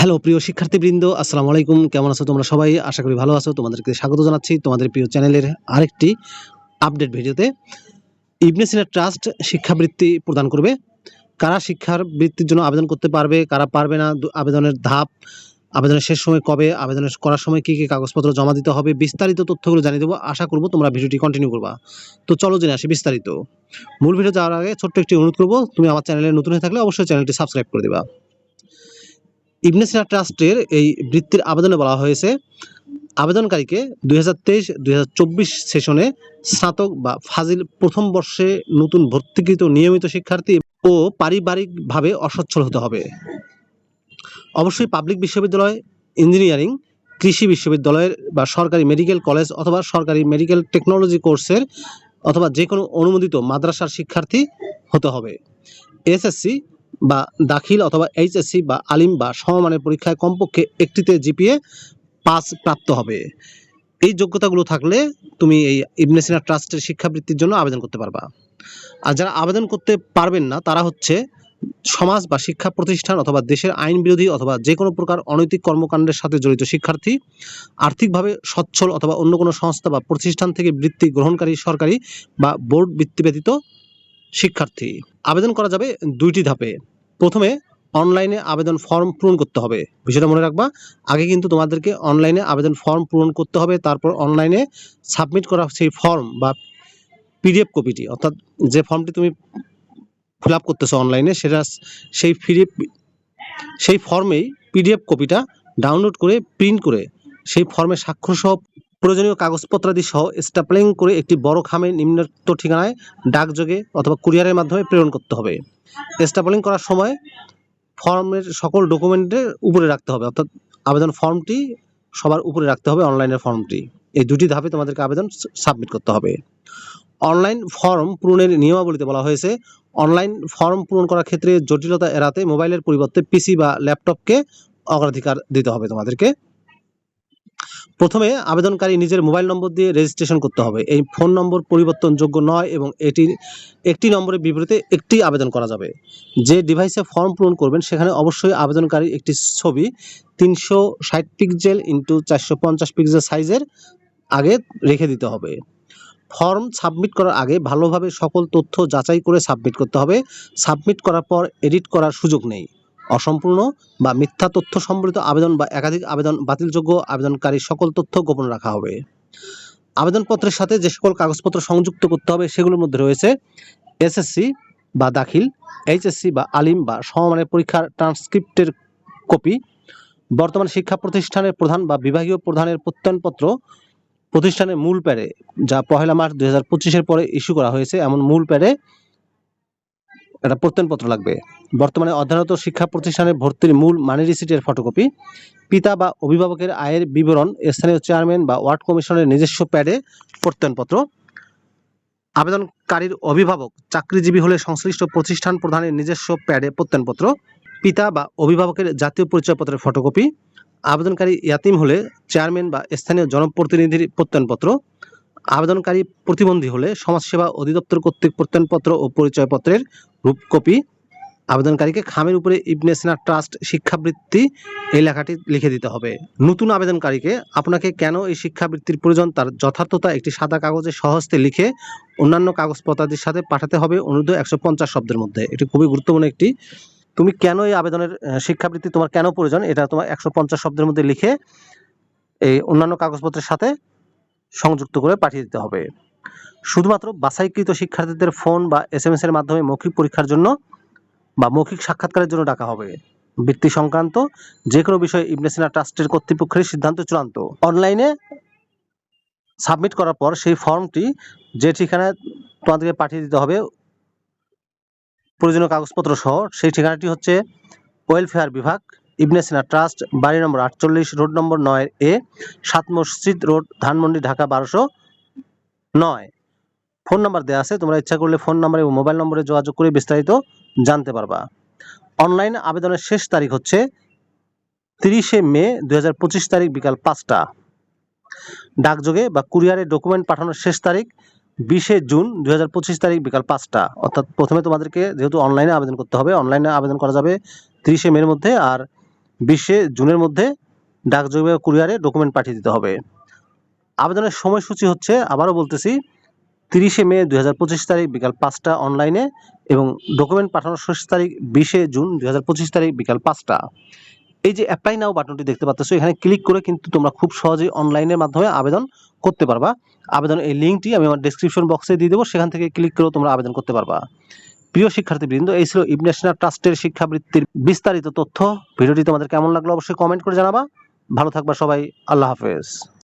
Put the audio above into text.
Hello, প্রিয় শিক্ষার্থীবৃন্দ, আসসালামু আলাইকুম। কেমন আছো তোমরা সবাই? আশা করি ভালো আছো। তোমাদেরকে স্বাগত জানাচ্ছি তোমাদের প্রিয় চ্যানেলের আরেকটি আপডেট ভিডিওতে। ইবনে সিনা ট্রাস্ট শিক্ষাবৃত্তি প্রদান করবে। কারা শিক্ষার বৃত্তির জন্য আবেদন করতে পারবে, কারা পারবে না আবেদনের ধাপ, আবেদনের শেষ সময় কবে আবেদনের করার সময় কী কী কাগজপত্র জমা দিতে হবে, বিস্তারিত তথ্যগুলো জানিয়ে দেবো। আশা করব তোমরা ভিডিওটি কন্টিনিউ করবা। তো চলো জেনে আসি বিস্তারিত। মূল ভিডিও যাওয়ার আগে ছোট্ট একটি অনুরোধ করব, তুমি আমার চ্যানেলে নতুন হয়ে থাকলে অবশ্যই চ্যানেলটি সাবস্ক্রাইব করে দেবা। ইবনে সিনা ট্রাস্টের এই বৃত্তির আবেদনে বলা হয়েছে, আবেদনকারীকে দুই হাজার তেইশ দুই হাজার চব্বিশ সেশনে স্নাতক বা ফাজিল প্রথম বর্ষে নতুন ভর্তিকৃত নিয়মিত শিক্ষার্থী ও পারিবারিকভাবে অসচ্ছল হতে হবে। অবশ্যই পাবলিক বিশ্ববিদ্যালয়, ইঞ্জিনিয়ারিং, কৃষি বিশ্ববিদ্যালয়ের বা সরকারি মেডিকেল কলেজ অথবা সরকারি মেডিকেল টেকনোলজি কোর্সের অথবা যে কোনো অনুমোদিত মাদ্রাসার শিক্ষার্থী হতে হবে। এসএসসি বা দাখিল অথবা এইচএসসি বা আলিম বা সমমানের পরীক্ষায় কমপক্ষে একটিতে জিপিএ পাস প্রাপ্ত হবে। এই যোগ্যতাগুলো থাকলে তুমি এই ইবনে সিনা ট্রাস্টের শিক্ষাবৃত্তির জন্য আবেদন করতে পারবা। আর যারা আবেদন করতে পারবেন না, তারা হচ্ছে সমাজ বা শিক্ষা প্রতিষ্ঠান অথবা দেশের আইন বিরোধী অথবা যে কোনো প্রকার অনৈতিক কর্মকাণ্ডের সাথে জড়িত শিক্ষার্থী আর্থিকভাবে সচ্ছল অথবা অন্য কোনো সংস্থা বা প্রতিষ্ঠান থেকে বৃত্তি গ্রহণকারী সরকারি বা বোর্ড বৃত্তি ব্যতীত শিক্ষার্থী। আবেদন করা যাবে দুইটি ধাপে। প্রথমে অনলাইনে আবেদন ফর্ম পূরণ করতে হবে। বিষয়টা মনে রাখবা, আগে কিন্তু তোমাদেরকে অনলাইনে আবেদন ফর্ম পূরণ করতে হবে, তারপর অনলাইনে সাবমিট করা সেই ফর্ম বা পিডিএফ কপিটি অর্থাৎ যে ফর্মটি তুমি ফিল আপ করতেছো অনলাইনে সেটা সেই পিডিএফ সেই ফর্মেই পিডিএফ কপিটা ডাউনলোড করে প্রিন্ট করে সেই ফর্মে স্বাক্ষর সহ প্রয়োজনীয় কাগজপত্রাদি সহ স্টাপলিং করে একটি বড় খামে নিম্নোক্ত ঠিকানায় ডাকযোগে অথবা কুরিয়ারের মাধ্যমে প্রেরণ করতে হবে। স্টাপলিং করার সময় ফর্মের সকল ডকুমেন্টের উপরে রাখতে হবে, অর্থাৎ আবেদন ফর্মটি সবার উপরে রাখতে হবে, অনলাইনের ফর্মটি। এই দুটি ধাপে তোমাদেরকে আবেদন সাবমিট করতে হবে। অনলাইন ফর্ম পূরণের নিয়মাবলীতে বলা হয়েছে, অনলাইন ফর্ম পূরণ করার ক্ষেত্রে জটিলতা এড়াতে মোবাইলের পরিবর্তে পিসি বা ল্যাপটপকে অগ্রাধিকার দিতে হবে তোমাদেরকে। প্রথমে আবেদনকারী নিজের মোবাইল নম্বর দিয়ে রেজিস্ট্রেশন করতে হবে। এই ফোন নম্বর পরিবর্তনযোগ্য নয় এবং এটির একটি নম্বরের বিপরীতে একটি আবেদন করা যাবে। যে ডিভাইসে ফর্ম পূরণ করবেন, সেখানে অবশ্যই আবেদনকারী একটি ছবি তিনশো ষাট পিক্সেল ইন্টু চারশো পঞ্চাশ পিক্সেল সাইজের আগে রেখে দিতে হবে। ফর্ম সাবমিট করার আগে ভালোভাবে সকল তথ্য যাচাই করে সাবমিট করতে হবে। সাবমিট করার পর এডিট করার সুযোগ নেই। অসম্পূর্ণ বা মিথ্যা তথ্য সম্বলিত আবেদন বা একাধিক আবেদন বাতিলযোগ্য আবেদনকারীর সকল তথ্য গোপন রাখা হবে। আবেদনপত্রের সাথে যে সকল কাগজপত্র সংযুক্ত করতে হবে সেগুলোর মধ্যে রয়েছে এসএসসি বা দাখিল, এইচএসসি বা আলিম বা সমমানের পরীক্ষার ট্রান্সক্রিপ্টের কপি, বর্তমান শিক্ষা প্রতিষ্ঠানের প্রধান বা বিভাগীয় প্রধানের প্রত্যয়নপত্র, প্রতিষ্ঠানের মূল প্যাডে, যা পহেলা মার্চ দুই হাজার পঁচিশের পরে ইস্যু করা হয়েছে, এমন মূল প্যাডে একটা প্রত্যয়নপত্র লাগবে। বর্তমানে অধ্যয়নরত শিক্ষা প্রতিষ্ঠানের ভর্তির মূল মানি রিসিটের ফটোকপি। পিতা বা অভিভাবকের আয়ের বিবরণ, স্থানীয় চেয়ারম্যান বা ওয়ার্ড কমিশনের নিজস্ব প্যাডে প্রত্যয়নপত্র। আবেদনকারীর অভিভাবক, চাকরিজীবী হলে সংশ্লিষ্ট প্রতিষ্ঠান প্রধানের নিজস্ব প্যাডে প্রত্যয়নপত্র। পিতা বা অভিভাবকের জাতীয় পরিচয়পত্রের ফটোকপি। আবেদনকারী ইয়াতিম হলে চেয়ারম্যান বা স্থানীয় জনপ্রতিনিধির প্রত্যয়নপত্র। আবেদনকারী প্রতিবন্ধী হলে সমাজসেবা অধিদপ্তর কর্তৃক প্রত্যয়নপত্র ও পরিচয়পত্রের রূপকপি আবেদনকারীকে খামের উপরে ইবনে সিনা ট্রাস্ট শিক্ষাবৃত্তি এই লেখাটি লিখে দিতে হবে। নতুন আবেদনকারীকে আপনাকে কেন এই শিক্ষাবৃত্তির প্রয়োজন? তার যথার্থতা একটি সাদা কাগজে সহজতে লিখে অন্যান্য কাগজপত্রাদির সাথে পাঠাতে হবে। অনুরোধ একশো পঞ্চাশ শব্দের মধ্যে। এটি খুবই গুরুত্বপূর্ণ একটি। তুমি কেন এই আবেদনের শিক্ষাবৃত্তি তোমার কেন প্রয়োজন? এটা তোমার একশো পঞ্চাশ শব্দের মধ্যে লিখে এই অন্যান্য কাগজপত্রের সাথে সংযুক্ত করে পাঠিয়ে দিতে হবে। শুধুমাত্র বাছাইকৃত শিক্ষার্থীদের ফোন বা এস এম এস এর মাধ্যমে মৌখিক পরীক্ষার জন্য বা মৌখিক সাক্ষাৎকারের জন্য ডাকা হবে। বৃত্তি সংক্রান্ত যে কোনো বিষয়ে ইবনে সিনা ট্রাস্টের কর্তৃপক্ষের সিদ্ধান্ত চূড়ান্ত। অনলাইনে সাবমিট করার পর সেই ফর্মটি যে ঠিকানায় তোমাদেরকে পাঠিয়ে দিতে হবে, প্রয়োজনীয় কাগজপত্র সহ, সেই ঠিকানাটি হচ্ছে ওয়েলফেয়ার বিভাগ ইবনে সিনা ট্রাস্ট, বাড়ি নম্বর আটচল্লিশ, রোড নম্বর নয় এ সাত মসজিদ রোড, ধানমন্ডি, ঢাকা বারোশো নয়। ফোন নাম্বার দেওয়া আছে, তোমরা ইচ্ছা করলে ফোন নাম্বার এবং মোবাইল নম্বরে যোগাযোগ করে বিস্তারিত জানতে পারবা। অনলাইন আবেদনের শেষ তারিখ হচ্ছে তিরিশে মে দু হাজার পঁচিশ তারিখ বিকাল পাঁচটা। ডাকযোগে বা কুরিয়ারে ডকুমেন্ট পাঠানোর শেষ তারিখ বিশে জুন দুই হাজার পঁচিশ তারিখ বিকাল পাঁচটা। অর্থাৎ প্রথমে তোমাদেরকে যেহেতু অনলাইনে আবেদন করতে হবে, অনলাইনে আবেদন করা যাবে তিরিশে মের মধ্যে, আর বিশে জুনের মধ্যে ডাকযোগে কুরিয়ারে ডকুমেন্ট পাঠিয়ে দিতে হবে। আবেদনের সময়সূচি হচ্ছে, আবারও বলতেছি, তিরিশে মে দুই হাজার পঁচিশ তারিখ বিকাল পাঁচটা অনলাইনে এবং ডকুমেন্ট পাঠানোর শেষ তারিখ বিশে জুন দুই হাজার পঁচিশ তারিখ বিকাল পাঁচটা। এই যে অ্যাপ্লাই নাও বাটনটি দেখতে পাচ্ছ এখানে ক্লিক করে কিন্তু তোমরা খুব সহজেই অনলাইনের মাধ্যমে আবেদন করতে পারবা। আবেদনের এই লিঙ্কটি আমি আমার ডেসক্রিপশন বক্সে দিয়ে দেবো, সেখান থেকে ক্লিক করেও তোমরা আবেদন করতে পারবা। প্রিয় শিক্ষার্থীবৃন্দ, এই ছিল ইবনেশনাল ট্রাস্টের শিক্ষাবৃত্তির বিস্তারিত তথ্য। ভিডিওটি তোমাদের কেমন লাগল অবশ্যই কমেন্ট করে জানাবা। ভালো থাকবা সবাই, আল্লাহ হাফেজ।